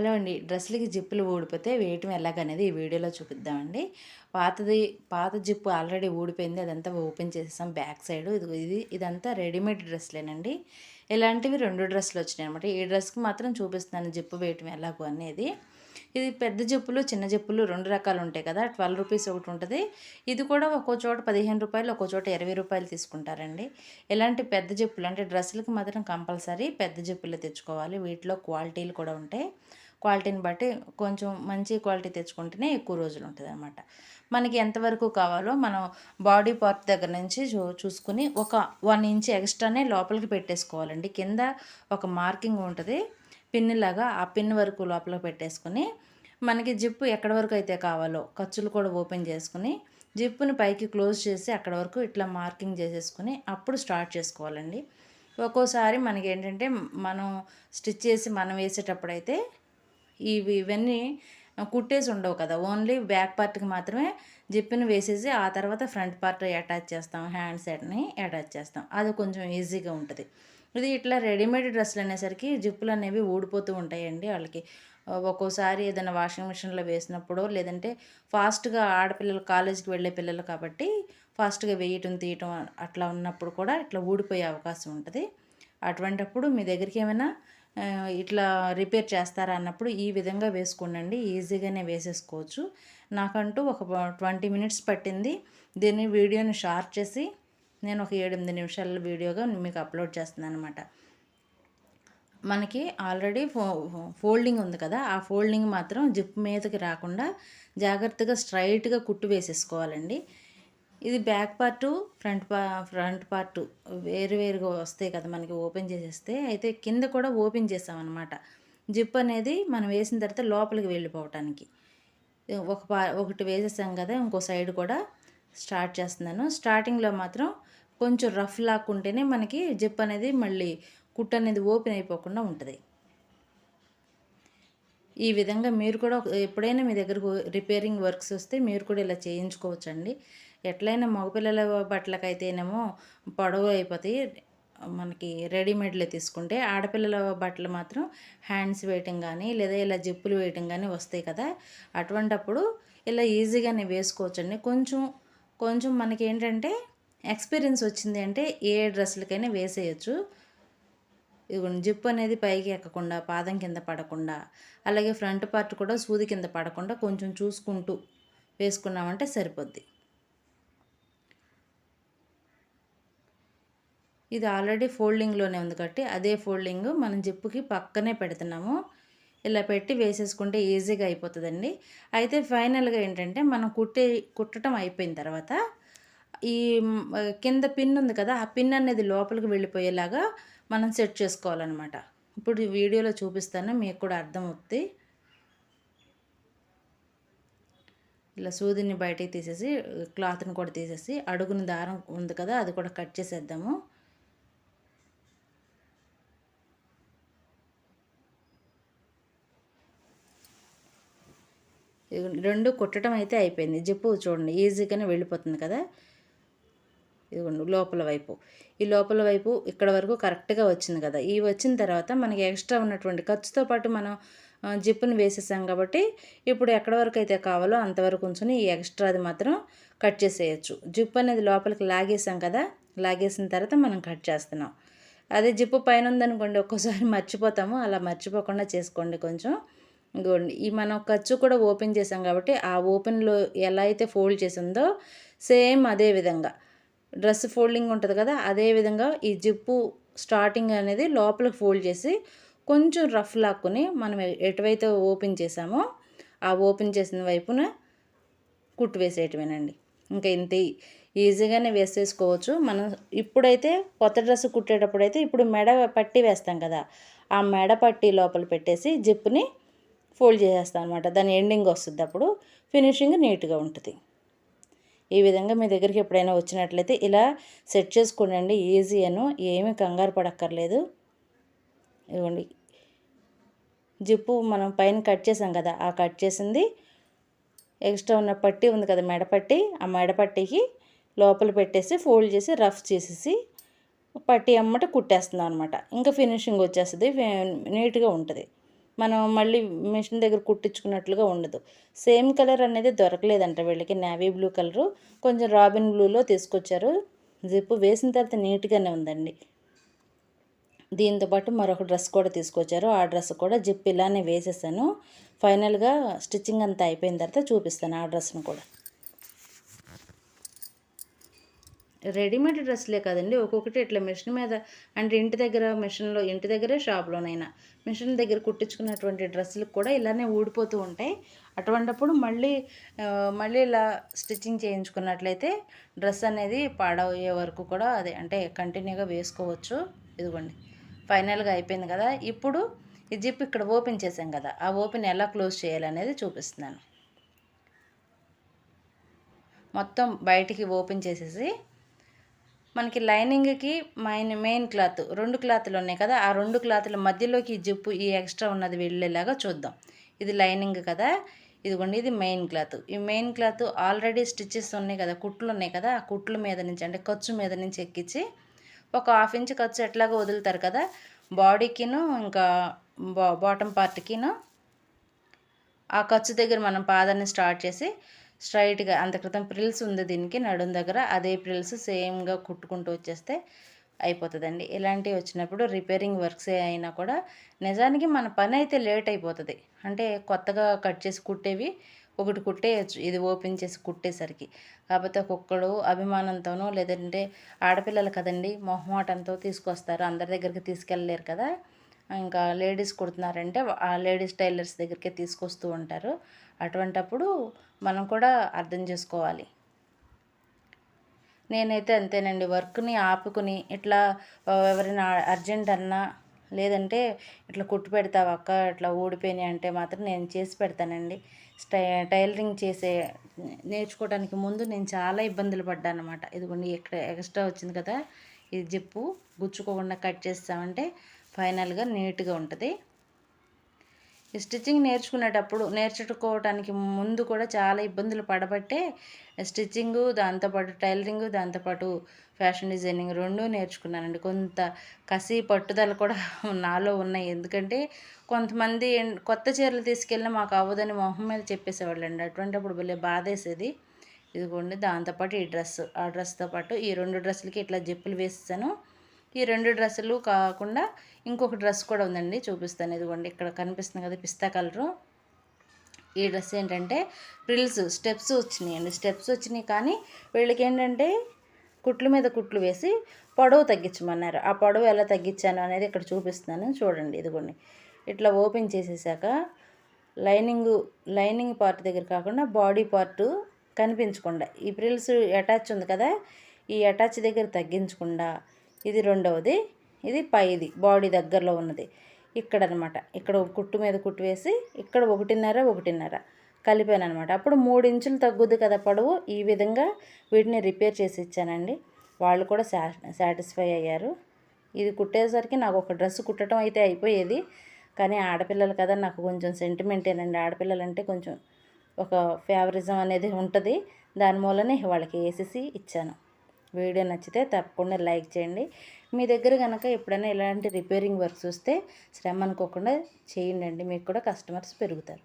Hello అండి. డ్రెస్సులకి జిప్పులు ఊడిపోతే వేయటం ఎలాగనేది ఈ వీడియోలో చూపిద్దామండి. పాతది పాత జిప్పు ఆల్రెడీ ఊడిపోయింది అదంతా ఓపెన్ చేసేసాం బ్యాక్ సైడ్. ఇది ఇది ఇదంతా రెడీమేడ్ డ్రెస్లేనండి ఇలాంటివి రెండు డ్రెస్సులు వచ్చినాయి అనమాట ఈ డ్రెస్కి మాత్రం చూపిస్తున్నాను జిప్పు వేయటం ఎలాగో అనేది. ఇది పెద్ద జిప్పులు చిన్న జిప్పులు రెండు రకాలు ఉంటాయి కదా ట్వెల్వ్ రూపీస్ ఒకటి ఉంటుంది. ఇది కూడా ఒక్కో చోట పదిహేను రూపాయలు ఒక్కో చోట ఇరవై రూపాయలు తీసుకుంటారండి. ఇలాంటి పెద్ద జిప్పులు అంటే డ్రెస్సులకి మాత్రం కంపల్సరీ పెద్ద జిప్పులు తెచ్చుకోవాలి. వీటిలో క్వాలిటీలు కూడా ఉంటాయి. క్వాలిటీని బట్టి కొంచెం మంచి క్వాలిటీ తెచ్చుకుంటేనే ఎక్కువ రోజులు ఉంటుంది అనమాట మనకి ఎంతవరకు కావాలో మనం బాడీ పార్ట్ దగ్గర నుంచి చూ చూసుకుని ఒక వన్ ఇంచ్ ఎక్స్ట్రానే లోపలికి పెట్టేసుకోవాలండి. కింద ఒక మార్కింగ్ ఉంటుంది. పిన్ లాగా ఆ పిన్ వరకు లోపల పెట్టేసుకుని మనకి జిప్పు ఎక్కడి వరకు అయితే కావాలో ఖర్చులు కూడా ఓపెన్ చేసుకుని జిప్పుని పైకి క్లోజ్ చేసి అక్కడ వరకు ఇట్లా మార్కింగ్ చేసేసుకుని అప్పుడు స్టార్ట్ చేసుకోవాలండి. ఒక్కోసారి మనకి ఏంటంటే మనం స్టిచ్ చేసి మనం వేసేటప్పుడు అయితే ఇవి ఇవన్నీ కుట్టేసి ఉండవు కదా. ఓన్లీ బ్యాక్ పార్ట్కి మాత్రమే జిప్ని వేసేసి ఆ తర్వాత ఫ్రంట్ పార్ట్ అటాచ్ చేస్తాం. హ్యాండ్ సెట్ని అటాచ్ చేస్తాం. అది కొంచెం ఈజీగా ఉంటుంది. ఇది ఇట్లా రెడీమేడ్ డ్రెస్సులు అనేసరికి జిప్పులు అనేవి ఊడిపోతూ ఉంటాయండి వాళ్ళకి. ఒక్కోసారి ఏదైనా వాషింగ్ మిషన్లో వేసినప్పుడు లేదంటే ఫాస్ట్గా ఆడపిల్లలు కాలేజీకి వెళ్ళే పిల్లలు కాబట్టి ఫాస్ట్గా వేయటం తీయటం అట్లా ఉన్నప్పుడు కూడా ఇట్లా ఊడిపోయే అవకాశం ఉంటుంది. అటువంటప్పుడు మీ దగ్గరికి ఏమైనా ఇట్లా రిపేర్ చేస్తారా అన్నప్పుడు ఈ విధంగా వేసుకోండి ఈజీగానే వేసేసుకోవచ్చు. నాకంటూ ఒక ట్వంటీ మినిట్స్ పట్టింది. దీన్ని వీడియోని షార్ట్ చేసి నేను ఒక ఏడెనిమిది నిమిషాల వీడియోగా మీకు అప్లోడ్ చేస్తున్నాను అనమాట మనకి ఆల్రెడీ ఫో ఫోల్డింగ్ ఉంది కదా. ఆ ఫోల్డింగ్ మాత్రం జిప్ మీదకి రాకుండా జాగ్రత్తగా స్ట్రైట్గా కుట్టు వేసేసుకోవాలండి. ఇది బ్యాక్ పార్టు ఫ్రంట్ పా ఫ్రంట్ పార్టు వేరు వేరుగా వస్తాయి కదా మనకి ఓపెన్ చేసేస్తే. అయితే కింద కూడా ఓపెన్ చేసామన్నమాట. జిప్ అనేది మనం వేసిన తర్వాత లోపలికి వెళ్ళిపోవటానికి. ఒక పా ఒకటి వేసేసాం కదా ఇంకో సైడ్ కూడా స్టార్ట్ చేస్తున్నాను. స్టార్టింగ్లో మాత్రం కొంచెం రఫ్ లాక్కుంటేనే మనకి జిప్ అనేది మళ్ళీ కుట్ అనేది ఓపెన్ అయిపోకుండా ఉంటుంది. ఈ విధంగా మీరు కూడా ఎప్పుడైనా మీ దగ్గరకు రిపేరింగ్ వర్క్స్ వస్తే మీరు కూడా ఇలా చేయించుకోవచ్చండి. ఎట్లయినా మగపిల్లల బట్టలకైతేనేమో పొడవు అయిపోతాయి. మనకి రెడీమేడ్లే తీసుకుంటే ఆడపిల్లల బట్టలు మాత్రం హ్యాండ్స్ వేయటం కానీ లేదా ఇలా జిప్పులు వేయటం కానీ వస్తాయి కదా. అటువంటప్పుడు ఇలా ఈజీగానే వేసుకోవచ్చండి. కొంచెం కొంచెం మనకి ఏంటంటే ఎక్స్పీరియన్స్ వచ్చింది అంటే ఏ డ్రెస్సులకైనా వేసేయచ్చు. ఇవ్వండి జిప్ అనేది పైకి ఎక్కకుండా పాదం కింద పడకుండా అలాగే ఫ్రంట్ పార్ట్ కూడా సూది కింద పడకుండా కొంచెం చూసుకుంటూ వేసుకున్నామంటే సరిపోద్ది. ఇది ఆల్రెడీ ఫోల్డింగ్లోనే ఉంది కాబట్టి అదే ఫోల్డింగ్ మనం జిప్పుకి పక్కనే పెడుతున్నాము. ఇలా పెట్టి వేసేసుకుంటే ఈజీగా అయిపోతుందండి. అయితే ఫైనల్గా ఏంటంటే మనం కుట్టే కుట్టడం అయిపోయిన తర్వాత ఈ కింద పిన్ ఉంది కదా ఆ పిన్ అనేది లోపలికి వెళ్ళిపోయేలాగా మనం సెట్ చేసుకోవాలన్నమాట. ఇప్పుడు వీడియోలో చూపిస్తాను మీకు కూడా అర్థమవుతుంది ఇలా సూదిని బయటికి తీసేసి క్లాత్ని కూడా తీసేసి అడుగుని దారం ఉంది కదా అది కూడా కట్ చేసేద్దాము. రెండు కుట్టడం అయితే అయిపోయింది. జిప్పు చూడండి ఈజీగానే వెళ్ళిపోతుంది కదా. ఇదిగోండి లోపల వైపు. ఈ లోపల వైపు ఇక్కడ వరకు కరెక్ట్గా వచ్చింది కదా. ఈ వచ్చిన తర్వాత మనకి ఎక్స్ట్రా ఉన్నటువంటి ఖర్చుతో పాటు మనం జిప్పుని వేసేసాం కాబట్టి ఇప్పుడు ఎక్కడ వరకు అయితే కావాలో అంతవరకు ఉంచుని ఈ ఎక్స్ట్రాది మాత్రం కట్ చేసేయచ్చు. జిప్ అనేది లోపలికి లాగేసాం కదా. లాగేసిన తర్వాత మనం కట్ చేస్తున్నాం. అదే జిప్పు పైన ఉందనుకోండి ఒక్కోసారి మర్చిపోతాము. అలా మర్చిపోకుండా చేసుకోండి కొంచెం. ఇంకోండి ఈ మనం ఖర్చు కూడా ఓపెన్ చేసాం కాబట్టి ఆ ఓపెన్లో ఎలా అయితే ఫోల్డ్ చేసిందో సేమ్ అదే విధంగా. డ్రెస్ ఫోల్డింగ్ ఉంటుంది కదా అదే విధంగా ఈ జిప్పు స్టార్టింగ్ అనేది లోపలికి ఫోల్డ్ చేసి కొంచెం రఫ్ లాక్కుని మనం ఎటువైతే ఓపెన్ చేసామో ఆ ఓపెన్ చేసిన వైపున కుట్టు వేసేయటమేనండి. ఇంకా ఇంత ఈజీగానే వేసేసుకోవచ్చు. మనం ఇప్పుడైతే కొత్త డ్రెస్ కుట్టేటప్పుడు అయితే ఇప్పుడు మెడ పట్టి వేస్తాం కదా ఆ మెడ పట్టి లోపల పెట్టేసి జిప్పుని ఫోల్డ్ చేసేస్తాను అనమాట దాని ఎండింగ్ వస్తుంది అప్పుడు. ఫినిషింగ్ నీట్గా ఉంటుంది. ఈ విధంగా మీ దగ్గరికి ఎప్పుడైనా వచ్చినట్లయితే ఇలా సెట్ చేసుకోండి ఈజీ అను. ఏమీ కంగారు పడక్కర్లేదు. ఇవ్వండి. జిప్పు మనం పైన కట్ చేసాం కదా ఆ కట్ చేసింది. ఎక్స్ట్రా ఉన్న పట్టి ఉంది కదా మెడపట్టి. ఆ మెడపట్టికి లోపల పెట్టేసి ఫోల్డ్ చేసి రఫ్ చేసేసి పట్టి అమ్మట కుట్టేస్తున్నాం అనమాట ఇంకా ఫినిషింగ్ వచ్చేస్తుంది. నీట్గా ఉంటుంది. మనం మళ్ళీ మిషన్ దగ్గర కుట్టించుకున్నట్లుగా ఉండదు. సేమ్ కలర్ అనేది దొరకలేదంట వీళ్ళకి. నావీ బ్లూ కలరు కొంచెం రాబిన్ బ్లూలో తీసుకొచ్చారు. జిప్పు వేసిన తర్వాత నీట్గానే ఉందండి. దీంతో పాటు మరొక డ్రెస్ కూడా తీసుకొచ్చారు. ఆ డ్రెస్ కూడా జిప్ ఇలానే వేసేసాను. ఫైనల్గా స్టిచ్చింగ్ అంతా అయిపోయిన తర్వాత చూపిస్తాను ఆ డ్రెస్ను కూడా. రెడీమేడ్ డ్రెస్లే కదండి. ఒక్కొక్కటి ఇట్లా మిషన్ మీద అంటే ఇంటి దగ్గర మిషన్లో ఇంటి దగ్గరే షాప్లోనైనా మిషన్ దగ్గర కుట్టించుకున్నటువంటి డ్రెస్సులకు కూడా ఇలానే ఊడిపోతూ ఉంటాయి. అటువంటప్పుడు మళ్ళీ మళ్ళీ ఇలా స్టిచ్చింగ్ చేయించుకున్నట్లయితే డ్రెస్ అనేది పాడయ్యే వరకు కూడా అదే అంటే కంటిన్యూగా వేసుకోవచ్చు. ఇదిగోండి. ఫైనల్గా అయిపోయింది కదా. ఇప్పుడు ఈ జిప్ ఇక్కడ ఓపెన్ చేసాం కదా. ఆ ఓపెన్ ఎలా క్లోజ్ చేయాలనేది చూపిస్తున్నాను. మొత్తం బయటికి ఓపెన్ చేసేసి మనకి లైనింగ్కి మెయిన్ మెయిన్ క్లాత్ రెండు క్లాత్లు ఉన్నాయి కదా ఆ రెండు క్లాత్ల మధ్యలోకి ఈ జిప్పు ఈ ఎక్స్ట్రా ఉన్నది వెళ్ళేలాగా చూద్దాం. ఇది లైనింగ్ కదా ఇదిగోండి ఇది మెయిన్ క్లాత్. ఈ మెయిన్ క్లాత్ ఆల్రెడీ స్టిచ్చెస్ ఉన్నాయి కదా కుట్లు ఉన్నాయి కదా ఆ కుట్ల మీద నుంచి అంటే ఖర్చు మీద నుంచి ఎక్కించి ఒక హాఫ్ ఇంచ్ ఖర్చు ఎట్లాగో వదులుతారు కదా బాడీకిను ఇంకా బా బాటమ్ పార్ట్కిను ఆ ఖర్చు దగ్గర మనం పాదాన్ని స్టార్ట్ చేసి స్ట్రైట్గా అంత క్రితం ప్రిల్స్ ఉంది దీనికి నడుం దగ్గర అదే ప్రిల్స్ సేమ్గా కుట్టుకుంటూ వచ్చేస్తే అయిపోతుందండి. ఇలాంటివి వచ్చినప్పుడు రిపేరింగ్ వర్క్స్ అయినా కూడా నిజానికి మన పని అయితే లేట్ అయిపోతుంది. అంటే కొత్తగా కట్ చేసి కుట్టేవి ఒకటి కుట్టేయచ్చు ఇది ఓపెన్ చేసి కుట్టేసరికి. కాకపోతే ఒక్కొక్కడు అభిమానంతోనో లేదంటే ఆడపిల్లలు కదండి మొహమాటంతో తీసుకొస్తారు. అందరి దగ్గరికి తీసుకెళ్ళలేరు కదా. ఇంకా లేడీస్ కుడుతున్నారంటే ఆ లేడీస్ టైలర్స్ దగ్గరికే తీసుకొస్తూ ఉంటారు. అటువంటప్పుడు మనం కూడా అర్థం చేసుకోవాలి. నేనైతే అంతేనండి. వర్క్ని ఆపుకుని ఇట్లా ఎవరైనా అర్జెంట్ అన్నా లేదంటే ఇట్లా కుట్టు పెడతావు అక్క ఇట్లా ఊడిపోయినాయి అంటే మాత్రం నేను చేసి పెడతానండి. స్టై టైలరింగ్ చేసే నేర్చుకోవడానికి ముందు నేను చాలా ఇబ్బందులు పడ్డాను అనమాట ఇదిగోండి ఇక్కడ ఎక్స్ట్రా వచ్చింది కదా ఇది జిప్పు గుచ్చుకోకుండా కట్ చేస్తామంటే ఫైనల్గా నీట్గా ఉంటుంది. ఈ స్టిచ్చింగ్ నేర్చుకునేటప్పుడు నేర్చుకోవటానికి ముందు కూడా చాలా ఇబ్బందులు పడబట్టే స్టిచ్చింగు దాంతోపాటు టైలరింగ్ దాంతోపాటు ఫ్యాషన్ డిజైనింగ్ రెండూ నేర్చుకున్నానండి. కొంత కసి పట్టుదల కూడా నాలో ఉన్నాయి. ఎందుకంటే కొంతమంది కొత్త చీరలు తీసుకెళ్ళినా మాకు అవ్వదని మొహం మీద చెప్పేసేవాళ్ళండి. అటువంటిప్పుడు భలే బాధేసేది. ఇదిగోండి దాంతోపాటు ఈ డ్రెస్ ఆ డ్రెస్తో పాటు ఈ రెండు డ్రెస్సులకి ఇట్లా జిప్పులు వేసేసాను. ఈ రెండు డ్రెస్సులు కాకుండా ఇంకొక డ్రెస్ కూడా ఉందండి చూపిస్తాను. ఇదిగోండి ఇక్కడ కనిపిస్తుంది కదా పిస్తా కలరు. ఈ డ్రెస్ ఏంటంటే ప్రిల్స్ స్టెప్స్ వచ్చినాయండి. స్టెప్స్ వచ్చినాయి కానీ వీళ్ళకి ఏంటంటే కుట్ల మీద కుట్లు వేసి పొడవు తగ్గించమన్నారు. ఆ పొడవు ఎలా తగ్గించాను అనేది ఇక్కడ చూపిస్తున్నాను. చూడండి ఇదిగోండి. ఇట్లా ఓపెన్ చేసేసాక లైనింగ్ లైనింగ్ పార్ట్ దగ్గర కాకుండా బాడీ పార్ట్ కనిపించకుండా ఈ ప్రిల్స్ అటాచ్ ఉంది కదా ఈ అటాచ్ దగ్గర తగ్గించకుండా ఇది రెండవది ఇది పైది బాడీ దగ్గరలో ఉన్నది. ఇక్కడ అనమాట ఇక్కడ కుట్టు మీద కుట్టు వేసి ఇక్కడ ఒకటిన్నర ఒకటిన్నర కలిపాను అనమాట అప్పుడు మూడు ఇంచులు తగ్గుద్ది కదా పొడవు ఈ విధంగా వీటిని రిపేర్ చేసి ఇచ్చానండి. వాళ్ళు కూడా సాటిస్ఫై అయ్యారు. ఇది కుట్టేసరికి నాకు ఒక డ్రెస్ కుట్టడం అయితే అయిపోయేది. కానీ ఆడపిల్లలు కదా నాకు కొంచెం సెంటిమెంటేనండి ఆడపిల్లలు అంటే కొంచెం ఒక ఫేవరిజం అనేది ఉంటుంది. దాని మూలనే వాళ్ళకి వేసేసి ఇచ్చాను. వీడియో నచ్చితే తప్పకుండా లైక్ చేయండి. మీ దగ్గర కనుక ఎప్పుడైనా ఇలాంటి రిపేరింగ్ వర్క్స్ వస్తే శ్రమ అనుకోకుండా చేయండి మీకు కూడా కస్టమర్స్ పెరుగుతారు.